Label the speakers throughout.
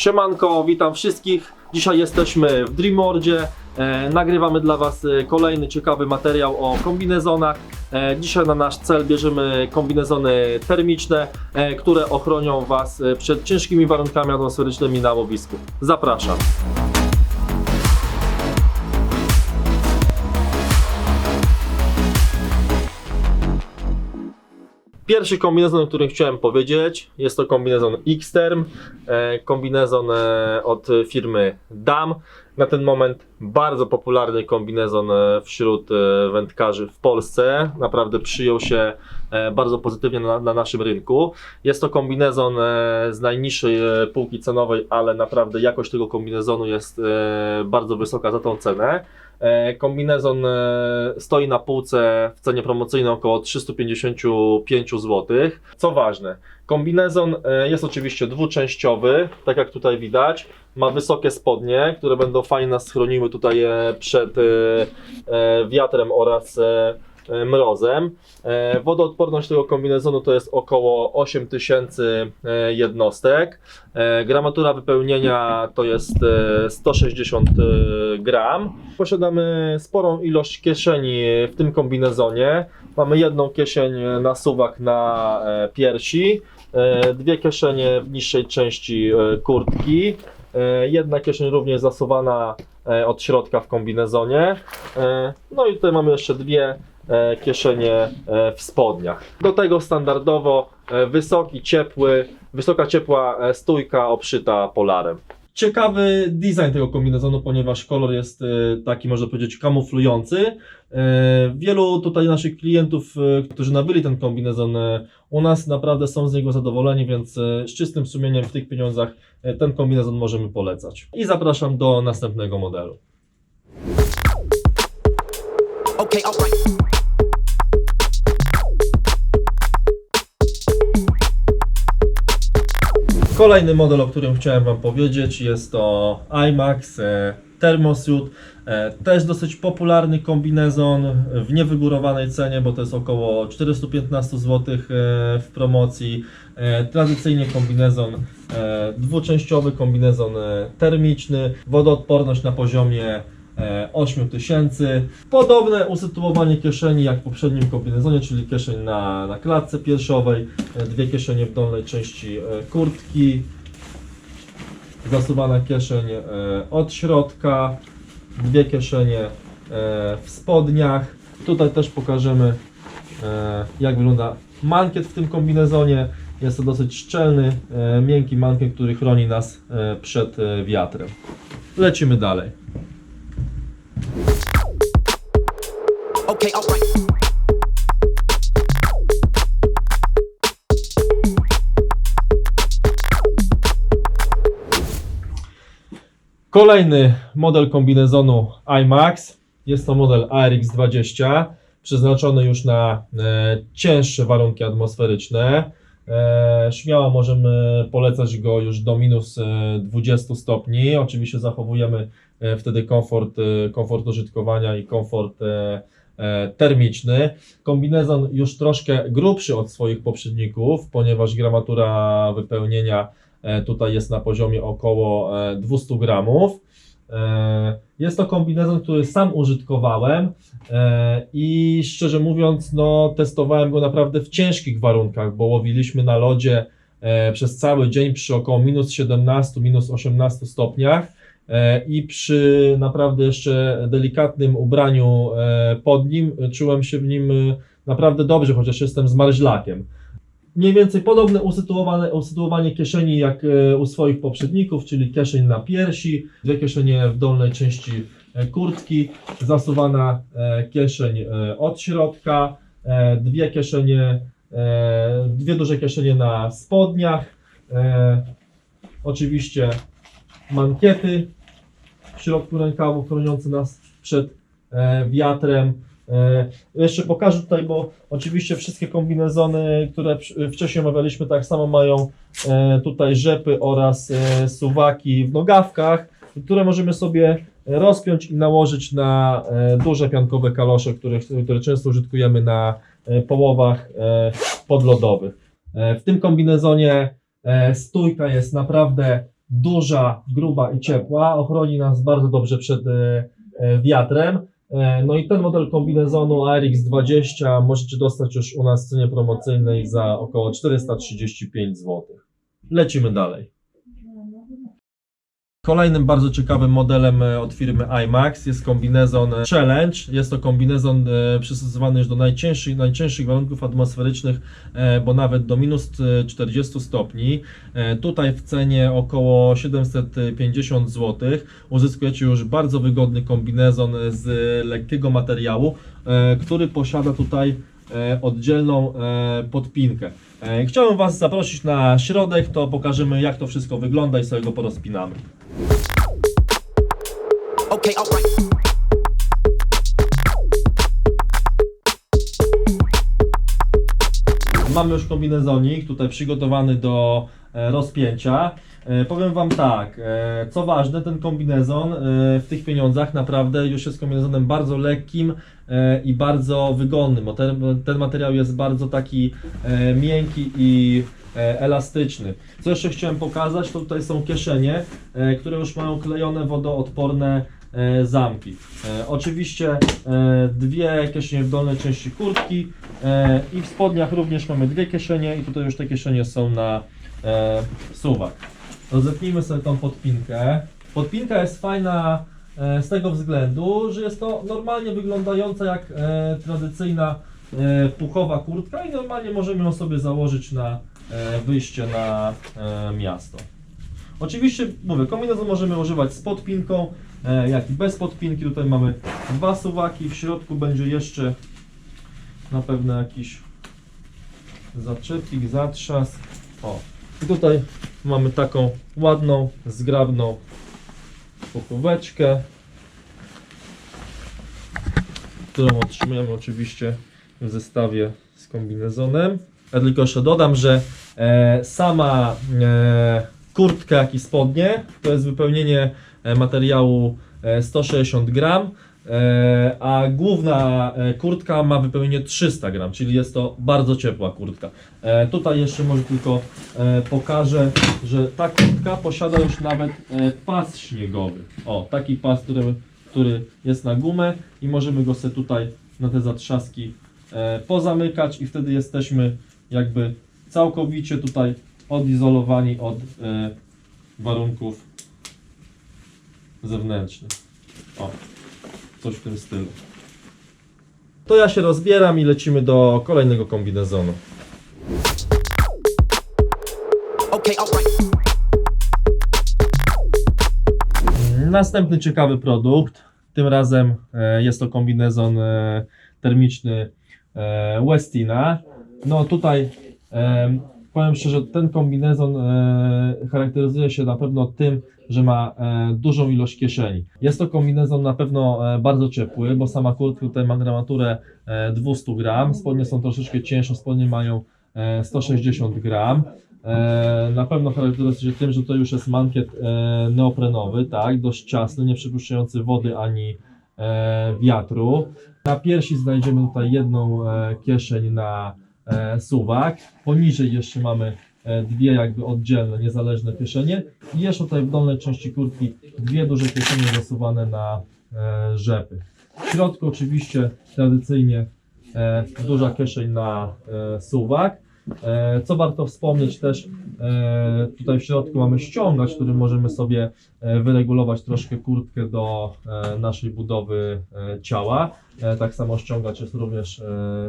Speaker 1: Siemanko, witam wszystkich. Dzisiaj jesteśmy w Dreamordzie. E, nagrywamy dla Was e, kolejny ciekawy materiał o kombinezonach. E, dzisiaj na nasz cel bierzemy kombinezony termiczne, e, które ochronią Was e, przed ciężkimi warunkami atmosferycznymi na łowisku. Zapraszam. Pierwszy kombinezon, o którym chciałem powiedzieć, jest to kombinezon Xterm, e, kombinezon e, od firmy DAM. Na ten moment bardzo popularny kombinezon e, wśród wędkarzy w Polsce. Naprawdę przyjął się bardzo pozytywnie na, na naszym rynku. Jest to kombinezon z najniższej półki cenowej, ale naprawdę jakość tego kombinezonu jest bardzo wysoka za tą cenę. E, Kombinezon e, stoi na półce w cenie promocyjnej około 355 zł. Co ważne, kombinezon e, jest oczywiście dwuczęściowy, tak jak tutaj widać. Ma wysokie spodnie, które będą fajnie nas chroniły tutaj przed wiatrem oraz mrozem. E, Wodoodporność tego kombinezonu to jest około 8000 e, jednostek. E, Gramatura wypełnienia to jest e, 160 e, gram. Posiadamy sporą ilość kieszeni w tym kombinezonie. Mamy jedną kieszeń na suwak na e, piersi, e, dwie kieszenie w niższej części e, kurtki, e, jedna kieszeń również zasuwana e, od środka w kombinezonie. E, No i tutaj mamy jeszcze dwie e, kieszenie e, w spodniach. Do tego standardowo e, wysoki, ciepły, wysoka ciepła e, stójka obszyta polarem. Ciekawy design tego kombinezonu, ponieważ kolor jest e, taki, można powiedzieć, kamuflujący. E, Wielu tutaj naszych klientów, e, którzy nabyli ten kombinezon e, u nas, naprawdę są z niego zadowoleni, więc e, z czystym sumieniem w tych pieniądzach e, ten kombinezon możemy polecać. I zapraszam do następnego modelu.
Speaker 2: Okay,
Speaker 1: Kolejny model, o którym chciałem Wam powiedzieć, jest to IMAX e, Thermosuit. E, też dosyć popularny kombinezon w niewygórowanej cenie, bo to jest około 415 zł e, w promocji. Tradycyjnie kombinezon dwuczęściowy, kombinezon termiczny, wodoodporność na poziomie e, 8000. Podobne usytuowanie kieszeni jak w poprzednim kombinezonie, czyli kieszeń na, na klatce piersiowej, e, dwie kieszenie w dolnej części e, kurtki, zasuwana kieszeń od środka, dwie kieszenie w spodniach. Tutaj też pokażemy jak wygląda mankiet w tym kombinezonie. Jest to dosyć szczelny, miękki mankiet, który chroni nas przed wiatrem. Lecimy dalej.
Speaker 2: Okay, alright.
Speaker 1: Kolejny model kombinezonu IMAX. Jest to model ARX20, przeznaczony już na e, cięższe warunki atmosferyczne. E, śmiało możemy polecać go już do minus e, 20 stopni. Oczywiście zachowujemy e, wtedy komfort, e, komfort użytkowania i komfort e, e, termiczny. Kombinezon już troszkę grubszy od swoich poprzedników, ponieważ gramatura wypełnienia E, Tutaj jest na poziomie około e, 200 gramów. E, Jest to kombinezon, który sam użytkowałem e, i szczerze mówiąc, no, testowałem go naprawdę w ciężkich warunkach, bo łowiliśmy na lodzie e, przez cały dzień przy około minus 17, minus 18 stopniach e, i przy naprawdę jeszcze delikatnym ubraniu e, pod nim czułem się w nim e, naprawdę dobrze, chociaż jestem zmarzlakiem. Mniej więcej podobne usytuowane, usytuowanie kieszeni jak e, u swoich poprzedników, czyli kieszeń na piersi, dwie kieszenie w dolnej części e, kurtki, zasuwana e, kieszeń e, od środka, e, dwie kieszenie, e, dwie duże kieszenie na spodniach, e, oczywiście mankiety w środku rękawu chroniące nas przed e, wiatrem. E, Jeszcze pokażę tutaj, bo oczywiście wszystkie kombinezony, które wcześniej omawialiśmy, tak samo mają e, tutaj rzepy oraz suwaki w nogawkach, które możemy sobie rozpiąć i nałożyć na duże piankowe kalosze, które, które często użytkujemy na połowach podlodowych. W tym kombinezonie stójka jest naprawdę duża, gruba i ciepła, ochroni nas bardzo dobrze przed e, e, wiatrem. E, No i ten model kombinezonu ARX20 możecie dostać już u nas w cenie promocyjnej za około 435 zł. Lecimy dalej. Kolejnym bardzo ciekawym modelem e, od firmy IMAX jest kombinezon Challenge. Jest to kombinezon e, przystosowany już do najcięższych, najcięższych warunków atmosferycznych, e, bo nawet do minus e, 40 stopni. Tutaj w cenie około 750 zł uzyskujecie już bardzo wygodny kombinezon z lekkiego materiału, który posiada tutaj oddzielną e, podpinkę. E, Chciałem Was zaprosić na środek, to pokażemy jak to wszystko wygląda i sobie go porozpinamy.
Speaker 2: Okay, alright.
Speaker 1: Mamy już kombinezonik tutaj przygotowany do e, rozpięcia. E, Powiem Wam tak, e, co ważne, ten kombinezon e, w tych pieniądzach naprawdę już jest kombinezonem bardzo lekkim i bardzo wygodnym, bo ten, ten materiał jest bardzo taki miękki i elastyczny. Co jeszcze chciałem pokazać, to tutaj są kieszenie, które już mają klejone wodoodporne zamki. Oczywiście dwie kieszenie w dolnej części kurtki i w spodniach również mamy dwie kieszenie i tutaj już te kieszenie są na suwak. Rozepnijmy sobie tą podpinkę. Podpinka jest fajna e, z tego względu, że jest to normalnie wyglądająca jak e, tradycyjna e, puchowa kurtka i normalnie możemy ją sobie założyć na wyjście na miasto. Oczywiście, mówię, kombinezon możemy używać z podpinką, jak i bez podpinki. Tutaj mamy dwa suwaki, w środku będzie jeszcze na pewno jakiś zaczepik, zatrzask. O, i tutaj mamy taką ładną, zgrabną pokóweczkę, którą otrzymujemy oczywiście w zestawie z kombinezonem. Ja tylko jeszcze dodam, że e, sama e, kurtka, jak i spodnie to jest wypełnienie e, materiału e, 160 gram, e, a główna e, kurtka ma wypełnienie 300 gram, czyli jest to bardzo ciepła kurtka. E, tutaj jeszcze może tylko e, pokażę, że ta kurtka posiada już nawet e, pas śniegowy. O, taki pas, który, który jest na gumę i możemy go sobie tutaj na te zatrzaski e, pozamykać i wtedy jesteśmy jakby całkowicie tutaj odizolowani od e, warunków zewnętrznych. O, coś w tym stylu. To ja się rozbieram i lecimy do kolejnego kombinezonu. Następny ciekawy produkt. Tym razem e, jest to kombinezon e, termiczny e, Westina. No tutaj powiem szczerze, ten kombinezon e, charakteryzuje się na pewno tym, że ma e, dużą ilość kieszeni. Jest to kombinezon na pewno e, bardzo ciepły, bo sama kurtka tutaj ma gramaturę e, 200 gram. Spodnie są troszeczkę cięższe, spodnie mają e, 160 gram. Na pewno charakteryzuje się tym, że to już jest mankiet neoprenowy, tak, dość ciasny, nie przypuszczający wody ani wiatru. Na piersi znajdziemy tutaj jedną kieszeń na suwak. Poniżej jeszcze mamy e, dwie jakby oddzielne, niezależne kieszenie. I jeszcze tutaj w dolnej części kurtki dwie duże kieszenie zasuwane na e, rzepy. W środku oczywiście tradycyjnie e, duża kieszeń na e, suwak. E, Co warto wspomnieć też, e, tutaj w środku mamy ściągacz, którym możemy sobie e, wyregulować troszkę kurtkę do e, naszej budowy e, ciała. E, Tak samo ściągacz jest również e,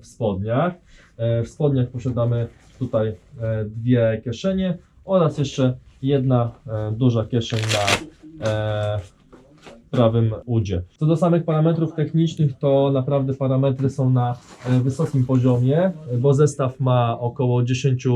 Speaker 1: w spodniach. E, W spodniach posiadamy tutaj e, dwie kieszenie oraz jeszcze jedna e, duża kieszeń na prawym udzie. Co do samych parametrów technicznych, to naprawdę parametry są na wysokim poziomie, bo zestaw ma około 10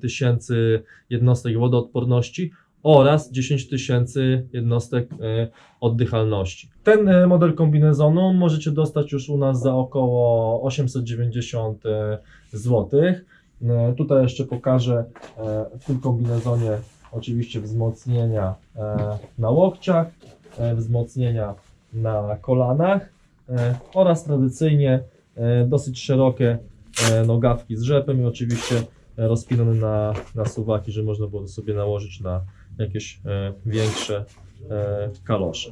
Speaker 1: tysięcy jednostek wodoodporności oraz 10 tysięcy jednostek e, oddychalności. Ten e, model kombinezonu możecie dostać już u nas za około 890 zł. Tutaj jeszcze pokażę e, w tym kombinezonie oczywiście wzmocnienia e, na łokciach, e, wzmocnienia na kolanach e, oraz tradycyjnie e, dosyć szerokie e, nogawki z rzepem i oczywiście e, rozpinane na, na suwaki, że można było sobie nałożyć na jakieś e, większe e, kalosze.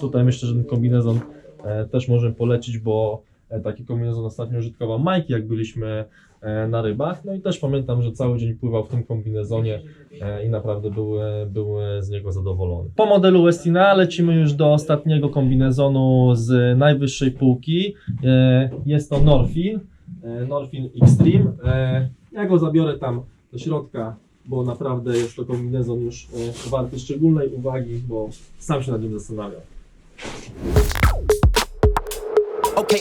Speaker 1: Tutaj myślę, że ten kombinezon e, też możemy polecić, bo taki kombinezon ostatnio użytkował Majki, jak byliśmy na rybach. No i też pamiętam, że cały dzień pływał w tym kombinezonie i naprawdę był, był z niego zadowolony. Po modelu Westina lecimy już do ostatniego kombinezonu z najwyższej półki. Jest to Norfin, Norfin Extreme. Ja go zabiorę tam do środka, bo naprawdę jest to kombinezon już e, warty szczególnej uwagi, bo sam się nad nim zastanawiam.
Speaker 2: Okay,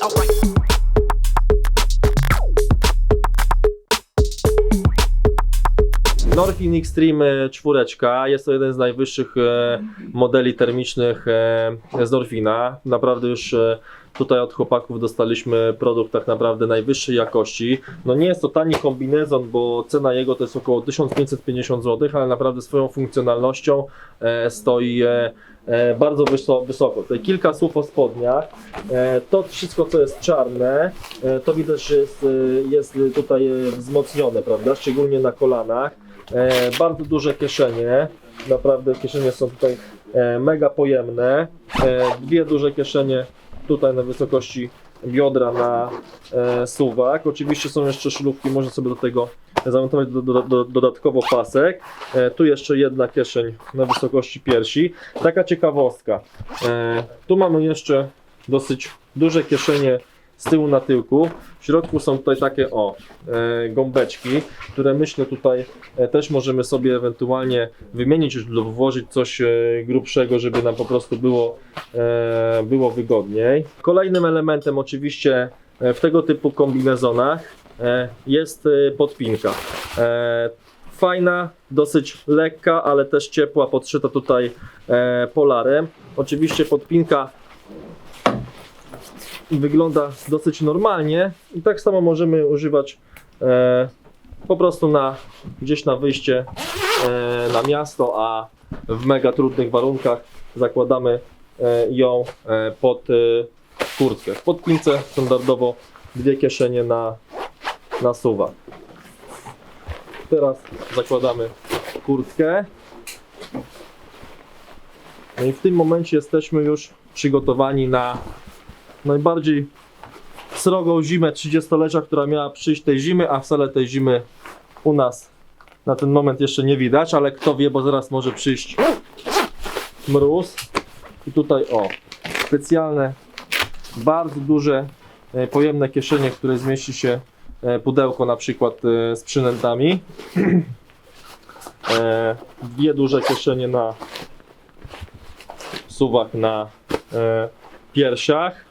Speaker 1: Norfin Extreme 4 jest to jeden z najwyższych e, modeli termicznych e, z Norfina. Naprawdę już e, tutaj od chłopaków dostaliśmy produkt tak naprawdę najwyższej jakości. No nie jest to tani kombinezon, bo cena jego to jest około 1550 zł, ale naprawdę swoją funkcjonalnością e, stoi e, e, bardzo wyso- wysoko. Tutaj kilka słów o spodniach. E, To wszystko, co jest czarne, e, to widać, że jest, e, jest tutaj e, wzmocnione, prawda? Szczególnie na kolanach. E, bardzo duże kieszenie. Naprawdę kieszenie są tutaj e, mega pojemne. E, dwie duże kieszenie tutaj na wysokości biodra na e, suwak. Oczywiście są jeszcze szlufki, można sobie do tego zamontować do, do, do, dodatkowo pasek. E, tu jeszcze jedna kieszeń na wysokości piersi. Taka ciekawostka. E, tu mamy jeszcze dosyć duże kieszenie z tyłu na tyłku. W środku są tutaj takie o e, gąbeczki, które myślę tutaj e, też możemy sobie ewentualnie wymienić lub włożyć coś e, grubszego, żeby nam po prostu było, było wygodniej. Kolejnym elementem oczywiście w tego typu kombinezonach jest podpinka. Fajna, dosyć lekka, ale też ciepła, podszyta tutaj polarem. Oczywiście podpinka wygląda dosyć normalnie i tak samo możemy używać e, po prostu na gdzieś na wyjście e, na miasto, a w mega trudnych warunkach zakładamy e, ją e, pod e, kurtkę. W podpince standardowo dwie kieszenie na, na suwak. Teraz zakładamy kurtkę. No i w tym momencie jesteśmy już przygotowani na najbardziej srogą zimę 30-lecia, która miała przyjść tej zimy, a wcale tej zimy u nas na ten moment jeszcze nie widać, ale kto wie, bo zaraz może przyjść mróz. I tutaj o, specjalne, bardzo duże, e, pojemne kieszenie, w której zmieści się e, pudełko na przykład e, z przynętami. Dwie duże kieszenie na suwak na piersiach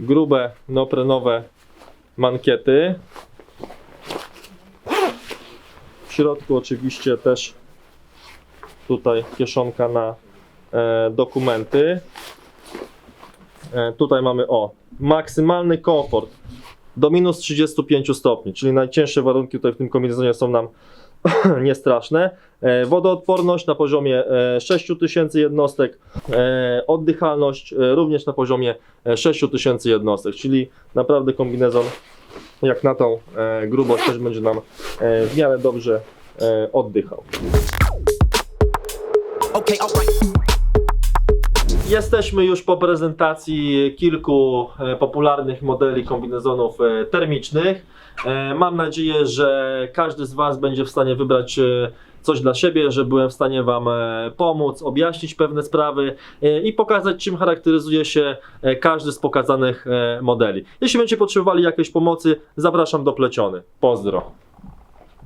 Speaker 1: grube neoprenowe mankiety. W środku oczywiście też tutaj kieszonka na e, dokumenty. E, tutaj mamy o maksymalny komfort do minus 35 stopni, czyli najcięższe warunki tutaj w tym kombinezonie są nam niestraszne. E, wodoodporność na poziomie e, 6000 jednostek, e, oddychalność e, również na poziomie e, 6000 jednostek, czyli naprawdę kombinezon jak na tą e, grubość też będzie nam e, w miarę dobrze e, oddychał.
Speaker 2: Okay.
Speaker 1: Jesteśmy już po prezentacji kilku e, popularnych modeli kombinezonów e, termicznych. E, Mam nadzieję, że każdy z Was będzie w stanie wybrać coś dla siebie, że byłem w stanie Wam pomóc, objaśnić pewne sprawy i pokazać, czym charakteryzuje się każdy z pokazanych modeli. Jeśli będziecie potrzebowali jakiejś pomocy, zapraszam do pleciony. Pozdro.